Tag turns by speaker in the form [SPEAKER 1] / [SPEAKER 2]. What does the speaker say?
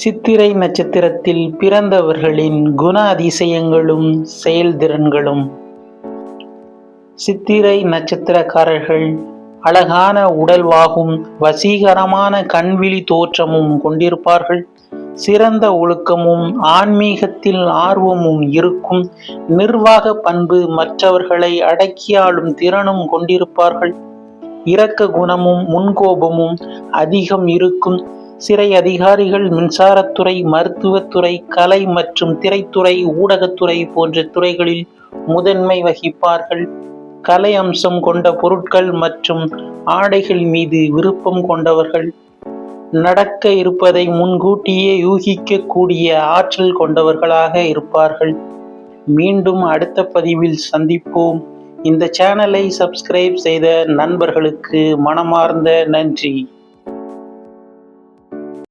[SPEAKER 1] சித்திரை நட்சத்திரத்தில் பிறந்தவர்களின் குண அதிசயங்களும் செயல்திறன்களும். சித்திரை நட்சத்திரக்காரர்கள் அழகான உடல்வாகும் வசீகரமான கண்விழி தோற்றமும் கொண்டிருப்பார்கள். சிறந்த ஒழுக்கமும் ஆன்மீகத்தில் ஆர்வமும் இருக்கும் நிர்வாக பண்பு மற்றவர்களை அடக்கியாளும் திறனும் கொண்டிருப்பார்கள். இரக்க குணமும் முன்கோபமும் அதிகம் இருக்கும். சிறை அதிகாரிகள் மின்சாரத்துறை மருத்துவத்துறை கலை மற்றும் திரைத்துறை ஊடகத்துறை போன்ற துறைகளில் முதன்மை வகிப்பார்கள். கலை அம்சம் கொண்ட பொருட்கள் மற்றும் ஆடைகள் மீது விருப்பம் கொண்டவர்கள். நடக்க இருப்பதை முன்கூட்டியே யூகிக்கக்கூடிய ஆற்றல் கொண்டவர்களாக இருப்பார்கள். மீண்டும் அடுத்த பதிவில் சந்திப்போம். இந்த சேனலை சப்ஸ்கிரைப் செய்த நண்பர்களுக்கு மனமார்ந்த நன்றி.